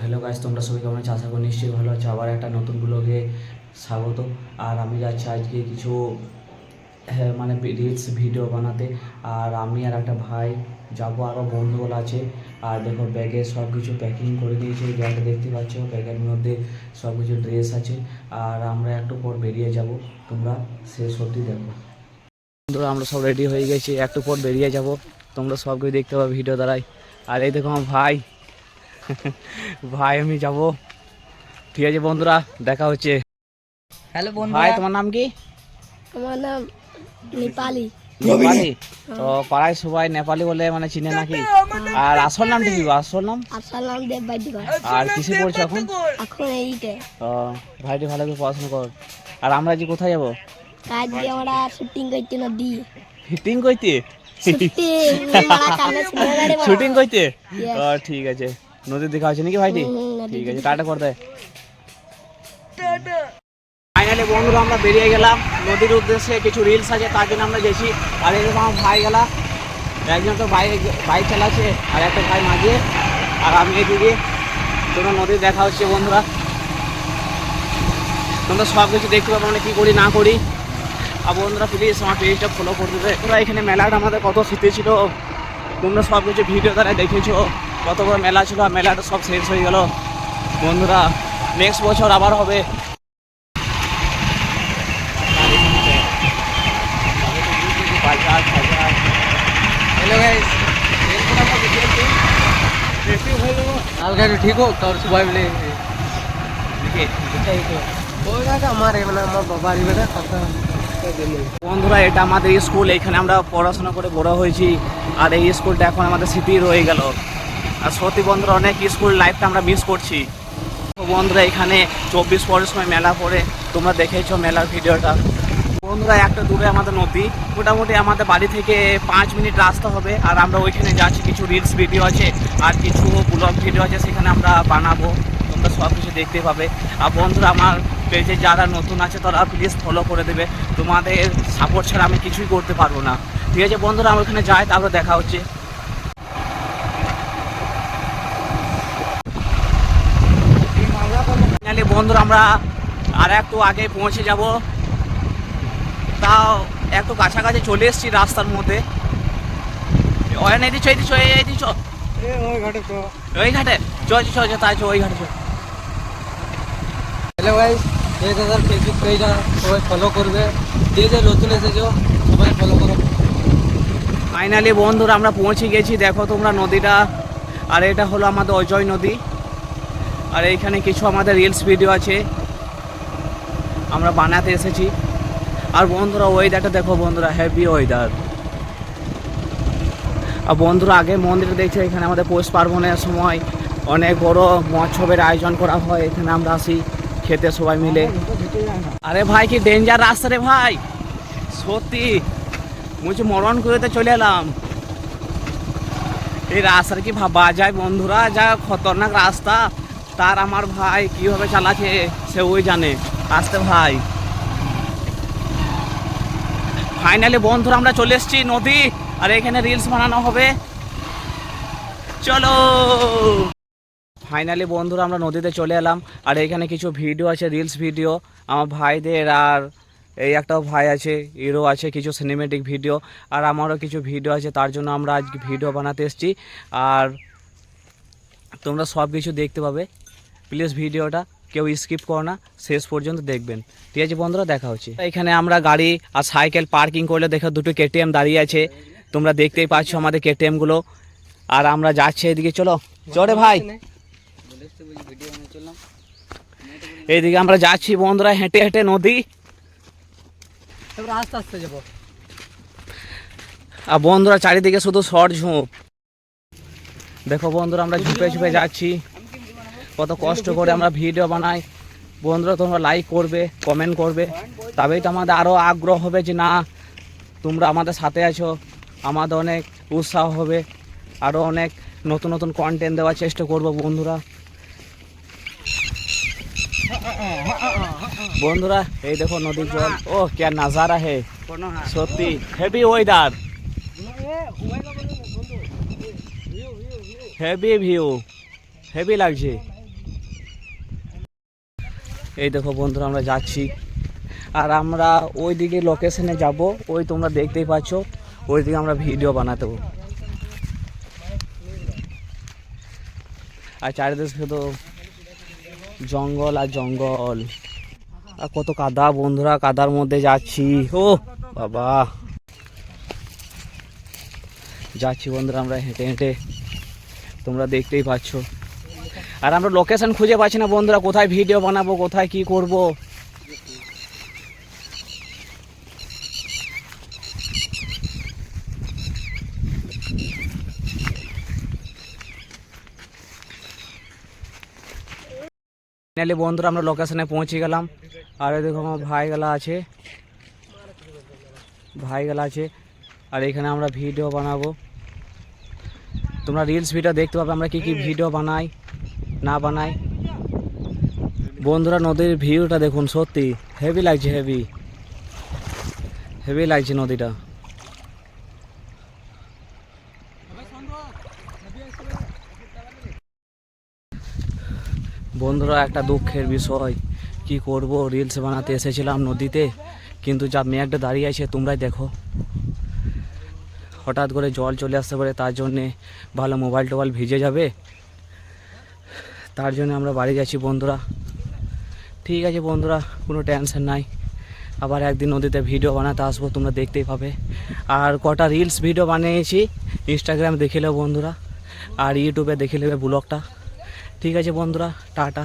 Hello guys তোমরা সবাই কেমন আছো? আশা করি নিশ্চয়ই ভালো আছো। আবার একটা নতুন ব্লগে স্বাগত। আর আমি যাচ্ছি আজকে কিছু হ্যাঁ, মানে রিলস ভিডিও বানাতে। আর আমি আর একটা ভাই যাব আরও বন্ধুগুলো আছে। আর দেখো ব্যাগে সব কিছু প্যাকিং করে দিয়েছে। ব্যাগ দেখতে পাচ্ছ? ব্যাগের মধ্যে সব কিছু ড্রেস আছে। আর আমরা একটু পর বেরিয়ে যাব। তোমরা সে সত্যি দেখো। বন্ধুরা আমরা সব রেডি হয়ে গেছি। একটু পর বেরিয়ে যাব। তোমরা সব কিছু দেখতে পাবে ভিডিও দ্বারাই। আর এই দেখো আমার ভাই ভাই আমি যাব। ঠিক আছে বন্ধুরা দেখা হচ্ছে। হ্যালো বন্ধু ভাই তোমার নাম কি? আমার নাম নেপালি। নেপালি? তো পাড়ায় সবাই নেপালি বলে মানে চিনে নাকি? আর আসল নামটা কি আসল নাম? আসল নাম দেব বাইদিগর আর কিসে পড়ছো এখন? এখন এইটে। ও ভাইটি ভালো করে পড়াশোনা কর। আর আমরা যে কোথায় যাব? দিয়ে আমরা শুটিং করতে নদী ফিটিং করতে? শুটিং। শুটিং করতে? ও ঠিক আছে। নদীর দেখা হচ্ছে নাকি ভাইটি? ঠিক আছে টাটা করে দেয় ফাইনালি বন্ধুরা আমরা বেরিয়ে গেলাম। নদীর উদ্দেশ্যে কিছু রিলস আছে তার জন্য আমরা গেছি। আর এরকম আমার ভাই গেলা। একজন তো বাইক বাইক চালাচ্ছে আর একটা ভাই মাঝে। আর আমি এদিকে। তোমরা নদীর দেখা হচ্ছে বন্ধুরা। তোমরা সব কিছু দেখতে পাবো মানে কী করি না করি। আর বন্ধুরা প্লিজ আমার পেজটা ফলো করে দেবে। তোমরা এখানে মেলাটা আমাদের কত শীতে ছিল। তোমরা সব কিছু ভিডিও দ্বারা দেখেছ। কত বড় মেলা ছিল মেলাটা সব শেষ হয়ে গেল। বন্ধুরা নেক্সট বছর আবার হবে। হ্যালো গাইস কালকে একটু ঠিক হোক তোর সবাই মিলে আমার মানে আমার বাবার বন্ধুরা এটা আমাদের স্কুল এখানে আমরা পড়াশোনা করে বড় হয়েছি আর এই স্কুলটা এখন আমাদের স্মৃতি রয়ে গেল। আর সত্যি বন্ধুরা, অনেক স্কুল লাইফটা আমরা মিস করছি। বন্ধুরা, এখানে চব্বিশ পরের সময় মেলা পড়ে, তোমরা দেখেছ মেলার ভিডিওটা। বন্ধুরা, একটা দূরে আমাদের নদী, মোটামুটি আমাদের বাড়ি থেকে পাঁচ মিনিট রাস্তা হবে, আর আমরা ওইখানে যাচ্ছি, কিছু রিলস ভিডিও আছে, আর কিছু ব্লগ ভিডিও আছে, সেখানে আমরা বানাবো, তোমরা সব কিছু দেখতে পাবে। আর বন্ধুরা, আমার পেজে যারা নতুন আছে, তারা প্লিজ ফলো করে দেবে। তোমাদের সাপোর্ট ছাড়া আমি কিছুই করতে পারব না। ঠিক আছে, বন্ধুরা আমরা ওখানে যাই, তারপরে দেখা হচ্ছে ফাইনালি বন্ধুরা আমরা আর একটু আগে পৌঁছে যাব। তাও একটু কাছাকাছি চলে এসেছি রাস্তার মধ্যে। এদিছ এদিছ এদিছ ওই ঘাটে তো ওই ঘাটে? তাই ওই ঘাটে হ্যালো দাদার ফেসবুক পেজটা সবাই ফলো করবে। যে যে নতুন এসেছ সবাই ফলো করো। ফাইনালি বন্ধুরা আমরা পৌঁছে গেছি। দেখো তোমরা নদীটা আর এটা হলো আমাদের অজয় নদী। আর এইখানে কিছু আমাদের রিলস ভিডিও আছে। আমরা বানাতে এসেছি। আর বন্ধুরা ওয়েদারটা দেখো বন্ধুরা হেভি ওয়েদার আর বন্ধুরা, আগে মন্দিরে দেখছি, এখানে আমাদের পৌষ পার্বণের সময় অনেক বড় মহোৎসবের আয়োজন করা হয়। এখানে আমরা আসি, খেতে সবাই মিলে। আরে ভাই, কি ডেঞ্জার রাস্তা রে ভাই? সত্যি। মুঝে মরণ করে চলে এলাম। এই রাস্তার কি ভাবা যায় বন্ধুরা? যা খতরনাক রাস্তা। তার আমার ভাই কীভাবে চালাচ্ছে সে ওই জানে। আসতে ভাই। ফাইনালি বন্ধুরা, আমরা চলে এসেছি নদী। আর এখানে রিলস বানানো হবে। চলো। ফাইনালি বন্ধুরা, আমরা নদীতে চলে এলাম। আর এখানে কিছু ভিডিও আছে রিলস ভিডিও আমার ভাইদের আর এই একটা ভাই আছে, হিরো আছে, কিছু সিনেমেটিক ভিডিও আর আমারও কিছু ভিডিও আছে, তার জন্য আমরা আজকে ভিডিও বানাতে এসেছি। আর তোমরা সব কিছু দেখতে পাবে। প্লিজ ভিডিওটা কেউ স্কিপ করো না শেষ পর্যন্ত দেখবেন। ঠিক আছে বন্ধুরা দেখা হচ্ছে। এখানে আমরা গাড়ি আর সাইকেল পার্কিং করলে দেখো দুটো কেটিএম দাঁড়িয়ে আছে। তোমরা দেখতেই পাচ্ছ আমাদের কেটিএমগুলো। আর আমরা যাচ্ছি এদিকে চলো। চলে ভাই। এইদিকে আমরা যাচ্ছি বন্ধুরা হেঁটে হেঁটে নদী। আস্তে আস্তে যাব। আর বন্ধুরা চারিদিকে শুধু শর্ট ঝোপ। দেখো বন্ধুরা আমরা ঝুপে ঝুপে যাচ্ছি। কত কষ্ট করে আমরা ভিডিও বানাই। বন্ধুরা, তোমরা লাইক করবে কমেন্ট করবে। তবেই তো আমাদের আরও আগ্রহ হবে যে না, তোমরা আমাদের সাথে আছো। আমাদের অনেক উৎসাহ হবে। আরও অনেক নতুন নতুন কন্টেন্ট দেওয়ার চেষ্টা করব বন্ধুরা। বন্ধুরা, এই দেখো নদীর জল। ও, কে নাজারা হে। সত্যি heavy weather heavy view heavy লাগছে। এই দেখো বন্ধুরা, আমরা যাচ্ছি। আর আমরা ওই দিকে লোকেশনে যাব। ওই তোমরা দেখতেই পাচ্ছ ওই দিকে আমরা ভিডিও বানাতে আর চারিদিকে শুধু জঙ্গল আর জঙ্গল। আর কত কাদা বন্ধুরা, কাদার মধ্যে যাচ্ছি। ও, বাবা। যাচ্ছি বন্ধুরা আমরা হেঁটে হেঁটে। তোমরা দেখতেই পাচ্ছ। আর আমরা লোকেশন খুঁজে পাচ্ছি না বন্ধুরা, কোথায় ভিডিও বানাবো, কোথায় কি করব। ফাইনালি বন্ধুরা, আমরা লোকেশনে পৌঁছে গেলাম। আর দেখো আমার ভাইগুলা আছে। ভাইগুলা আছে। আর এখানে আমরা ভিডিও বানাবো। তোমরা রিলস ভিডিও দেখতে পাবে, আমরা কি কি ভিডিও বানাই। না বানাই বন্ধুরা, নদীর ভিউটা দেখুন, সত্যি। হেভি লাগছে হেভি হেভি লাগছে নদীটা। বন্ধুরা, একটা দুঃখের বিষয়। কি করব? রিলস বানাতে এসেছিলাম নদীতে, কিন্তু যা মেঘটা দাঁড়িয়ে আছে, তোমরাই দেখো। হঠাৎ করে জল চলে আসতে পারে, তার জন্যে ভালো মোবাইল টোবাইল ভিজে যাবে। তার জন্য আমরা বাড়ি যাচ্ছি, বন্ধুরা। ঠিক আছে, বন্ধুরা, কোনো টেনশন নাই। আবার একদিন নদীতে ভিডিও বানাতে আসব, তোমরা দেখতেই পাবে। আর কটা রিলস ভিডিও বানিয়েছি ইনস্টাগ্রামে দেখে নেবে, বন্ধুরা। আর ইউটিউবে দেখে নেবে ব্লগটা ঠিক আছে, বন্ধুরা, টাটা।